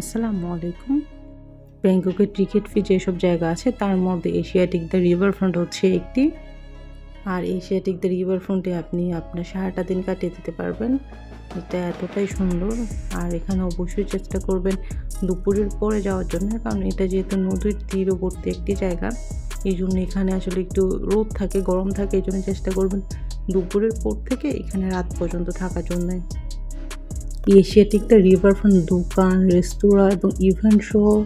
আসসালামু আলাইকুম। ব্যাংককের টিকিট ফি যেসব জায়গা আছে, তার মধ্যে এশিয়াটিক দ্য রিভার ফ্রন্ট হচ্ছে একটি। আর এশিয়াটিক দ্য রিভার ফ্রন্টে আপনি আপনার সারাটা দিন কাটিয়ে দিতে পারবেন। এটা এতটাই সুন্দর। আর এখানে অবশ্যই চেষ্টা করবেন দুপুরের পরে যাওয়ার জন্য, কারণ এটা যেহেতু নদীর তীরবর্তী একটি জায়গা এই জন্য এখানে আসলে একটু রোদ থাকে, গরম থাকে এই জন্য চেষ্টা করবেন দুপুরের পর থেকে এখানে রাত পর্যন্ত থাকার জন্য। এশিয়াটিক দ্য রিভারফ্রন্ট দোকান রেস্তোরাঁ এবং ইভেন্ট সহ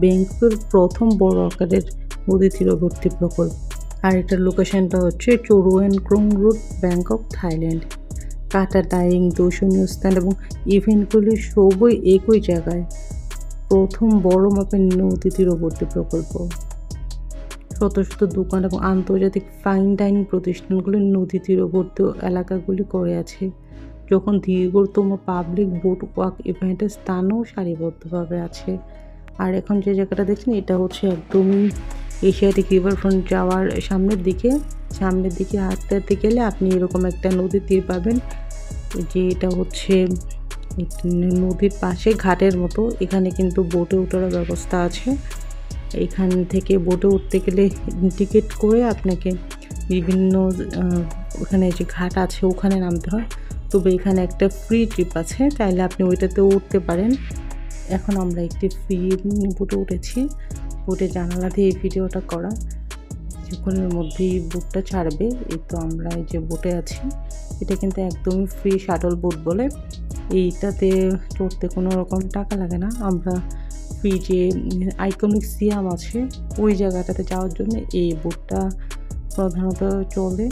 ব্যাংককের প্রথম বড় আকারের নদী তীরবর্তী প্রকল্প। আর এটার লোকেশনটা হচ্ছে চোরু চোরুয়েন ক্রোং রুট ব্যাংকক, থাইল্যান্ড। কাটা ডাইং দর্শনীয় স্থান এবং ইভেন্টগুলি সবই একই জায়গায়। প্রথম বড় মাপের নদী তীরবর্তী প্রকল্প। শত শত দোকান এবং আন্তর্জাতিক ফাইন ডাইনিং প্রতিষ্ঠানগুলি নদী তীরবর্তী এলাকাগুলি করে আছে। যখন দীর্ঘতম পাবলিক বোট ওয়াক ইভেন্টের স্থানও সারিবদ্ধভাবে আছে। আর এখন যে জায়গাটা দেখছেন, এটা হচ্ছে একদমই এশিয়াটিক রিভারফ্রন্ট যাওয়ার সামনের দিকে। সামনের দিকে হাঁটতে হাঁটতে গেলে আপনি এরকম একটা নদীর তীর পাবেন। যে এটা হচ্ছে নদীর পাশে ঘাটের মতো। এখানে কিন্তু বোটে ওঠার ব্যবস্থা আছে। এখান থেকে বোটে উঠতে গেলে টিকিট করে আপনাকে বিভিন্ন ওখানে যে ঘাট আছে, ওখানে নামতে হয়। তবে এখানে একটা ফ্রি ট্রিপ আছে, চাইলে আপনি ওইটাতেও উঠতে পারেন। এখন আমরা একটি ফ্রি বোটে উঠেছি। বোটে জানালা দিয়ে এই ভিডিওটা করা। কিছুক্ষণের মধ্যেই বুটটা ছাড়বে। এই তো আমরা এই যে বোটে আছি। এটা কিন্তু একদমই ফ্রি শাটল বোট বলে। এইটাতে চড়তে কোনো রকম টাকা লাগে না। আমরা ফ্রি যে আইকনিক সিয়াম আছে, ওই জায়গাটাতে যাওয়ার জন্য এই বোটটা প্রধানত চলে।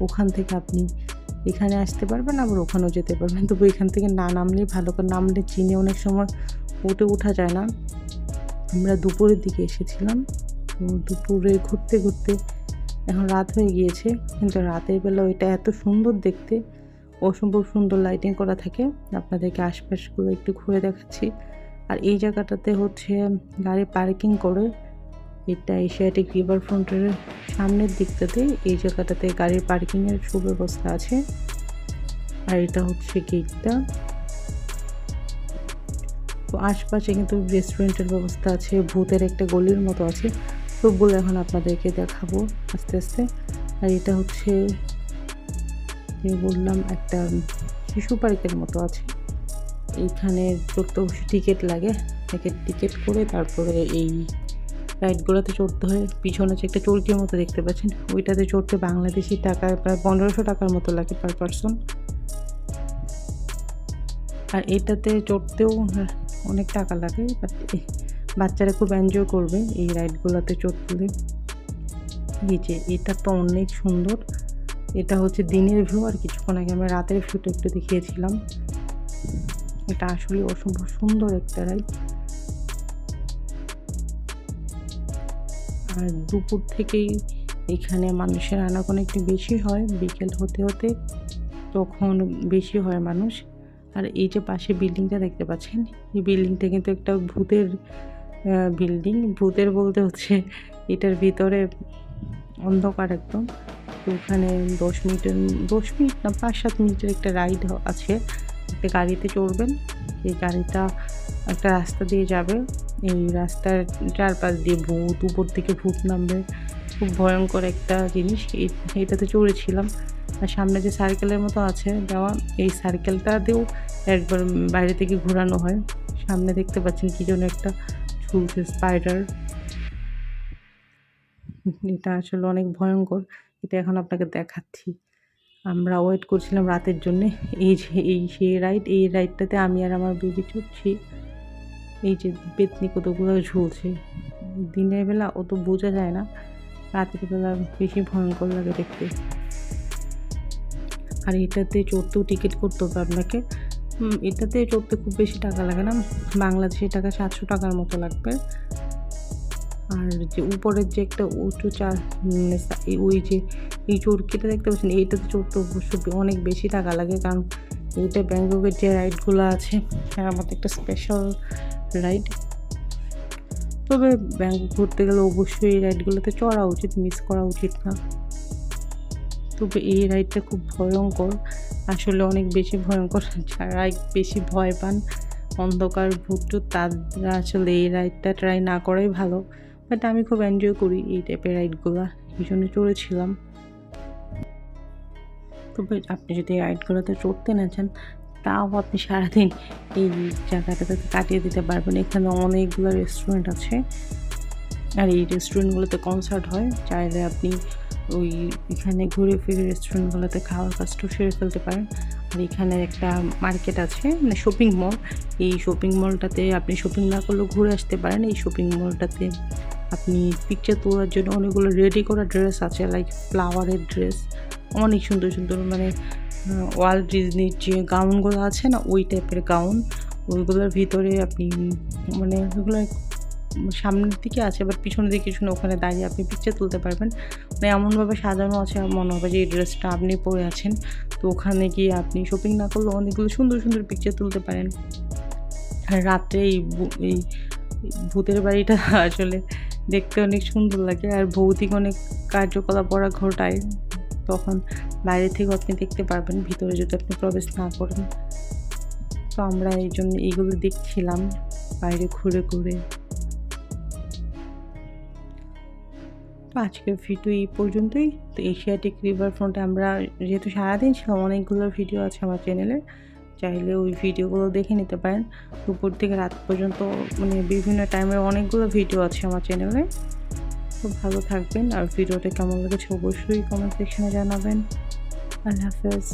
ওখান থেকে আপনি এখানে আসতে পারবেন আবার ওখানেও যেতে পারবেন তবু এখান থেকে না নামলে ভালো করে নামলে চিনে অনেক সময় উঠে ওঠা যায় না। আমরা দুপুরের দিকে এসেছিলাম। তো দুপুরে ঘুরতে ঘুরতে এখন রাত হয়ে গিয়েছে। কিন্তু রাতের বেলা ওইটা এত সুন্দর দেখতে, অসম্ভব সুন্দর লাইটিং করা থাকে। আপনাদেরকে আশপাশগুলো একটু ঘুরে দেখাচ্ছি। আর এই জায়গাটাতে হচ্ছে গাড়ি পার্কিং করে। এটা এশিয়াটিক রিভার ফ্রন্টের সামনের দিকটাতে, এই জায়গাটাতে গাড়ির পার্কিংয়ের সুব্যবস্থা আছে। আর এটা হচ্ছে গেটটা। তো আশপাশে কিন্তু রেস্টুরেন্টের ব্যবস্থা আছে, ভূতের একটা গলির মতো আছে। সবগুলো এখন আপনাদেরকে দেখাবো আস্তে আস্তে। আর এটা হচ্ছে, যে বললাম, একটা শিশু পার্কের মতো আছে। এইখানে অবশ্যই টিকিট লাগে টিকিট করে তারপরে এই রাইডগুলোতে চড়তে হয়। পিছনে যে একটা চরকির মতো দেখতে পাচ্ছেন, ওইটাতে চড়তে বাংলাদেশি টাকা প্রায় পনেরোশো টাকার মতো লাগে পার পারসন আর এটাতে চড়তেও অনেক টাকা লাগে বাচ্চারা খুব এনজয় করবে এই রাইডগুলোতে চড়তে। এই যে, এটা তো অনেক সুন্দর। এটা হচ্ছে দিনের ভিউ আর কিছুক্ষণ আগে আমরা রাতের ভিউটা একটু দেখিয়েছিলাম। এটা আসলে অসম্ভব সুন্দর একটা রাইড আর দুপুর থেকেই এখানে মানুষের আনাগোনা একটু বেশি হয়। বিকেল হতে হতে তখন বেশি হয় মানুষ। আর এই যে পাশে বিল্ডিংটা দেখতে পাচ্ছেন, এই বিল্ডিংটা কিন্তু একটা ভূতের বিল্ডিং। ভূতের বলতে হচ্ছে এটার ভিতরে অন্ধকার একদম। তো ওখানে দশ মিনিটের, দশ মিনিট না, পাঁচ সাত মিনিটের একটা রাইড আছে। একটা গাড়িতে চড়বেন, এই গাড়িটা একটা রাস্তা দিয়ে যাবে। এই রাস্তার চারপাশ দিয়ে ভূত, উপর থেকে ভূত নামবে। খুব ভয়ঙ্কর একটা জিনিস। এইটাতে চড়েছিলাম। আর সামনে যে সার্কেলের মতো আছে দেওয়া, এই সার্কেলটা দিয়েও একবার বাইরে থেকে ঘোরানো হয়। সামনে দেখতে পাচ্ছেন কি জন্য একটা ঝুলছে স্পাইডার এটা আসলে অনেক ভয়ঙ্কর। এটা এখন আপনাকে দেখাচ্ছি। আমরা ওয়েট করছিলাম রাতের জন্য। এই যে, এই সেই রাইড এই রাইডটাতে আমি আর আমার বেবি চড়ছি। এই যে পেতনি কতগুলো ঝুলছে। দিনের বেলা অত বোঝা যায় না, রাতের বেলা বেশি ভয়ঙ্কর লাগে দেখতে। আর এটাতে চড়তেও টিকিট করতে হবে আপনাকে। এটাতে চড়তে খুব বেশি টাকা লাগে না। বাংলাদেশি টাকা সাতশো টাকার মতো লাগবে। আর যে উপরের যে একটা উঁচু চা ওই যে এই চরকিটা দেখতে পাচ্ছেন, এইটাতে চড়তে অবশ্যই অনেক বেশি টাকা লাগে। কারণ এইটা ব্যাংককের যে রাইডগুলো আছে তার মধ্যে একটা স্পেশাল রাইড তবে ব্যাংকক ঘুরতে গেলে অবশ্যই এই রাইডগুলোতে চড়া উচিত মিস করা উচিত না। তবে এই রাইডটা খুব ভয়ঙ্কর। আসলে অনেক বেশি ভয়ঙ্কর, যারা বেশি ভয় পান, অন্ধকার ভূত তারা আসলে এই রাইডটা ট্রাই না করাই ভালো। বাট আমি খুব এনজয় করি এই টাইপের রাইডগুলো এই জন্য চড়েছিলাম। তবে আপনি যদি রাইডগুলোতে চড়তে না চান তাও আপনি সারাদিন এই জায়গাটাতে কাটিয়ে দিতে পারবেন। এখানে অনেকগুলো রেস্টুরেন্ট আছে। আর এই রেস্টুরেন্টগুলোতে কনসার্ট হয়। চাইলে আপনি ওই এখানে ঘুরে ফিরে রেস্টুরেন্টগুলোতে খাওয়ার কাজটাও সেরে ফেলতে পারেন। আর এখানে একটা মার্কেট আছে মানে শপিং মল এই শপিং মলটাতে আপনি শপিং না করলেও ঘুরে আসতে পারেন। এই শপিং মলটাতে আপনি পিকচার তোলার জন্য অনেকগুলো রেডি করা ড্রেস আছে লাইক ফ্লাওয়ারের ড্রেস অনেক সুন্দর সুন্দর মানে ওয়াল ডিজনির যে গাউনগুলো আছে না, ওই টাইপের গাউন। ওইগুলোর ভিতরে আপনি মানে ওইগুলো সামনের দিকে আছে বাট পিছনের দিকে শুনে ওখানে দাঁড়িয়ে আপনি পিকচার তুলতে পারবেন। মানে এমনভাবে সাজানো আছে মনে হবে যে এই ড্রেসটা আপনি পরে আছেন। তো ওখানে গিয়ে আপনি শপিং না করলেও অনেকগুলো সুন্দর সুন্দর পিকচার তুলতে পারেন। আর রাত্রে এই এই ভূতের বাড়িটা আসলে দেখতে অনেক সুন্দর লাগে, আর ভৌতিক অনেক কার্যকলাপ ওরা ঘটায়। তখন বাইরে থেকে আপনি দেখতে পারবেন, ভিতরে যদি আপনি প্রবেশ না করেন। তো আমরা এই জন্য এইগুলো দেখছিলাম, বাইরে ঘুরে ঘুরে। তো আজকের ভিডিও এই পর্যন্তই। তো এশিয়াটিক রিভার ফ্রন্টে আমরা যেহেতু সারাদিন ছিলাম, অনেকগুলো ভিডিও আছে আমার চ্যানেলে চাইলে ওই ভিডিওগুলো দেখে নিতে পারেন। দুপুর থেকে রাত পর্যন্ত মানে বিভিন্ন টাইমের অনেকগুলো ভিডিও আছে আমার চ্যানেলে খুব ভালো থাকবেন। আর ভিডিওটা কেমন লেগেছে অবশ্যই কমেন্ট সেকশনে জানাবেন। আল্লাহ হাফেজ।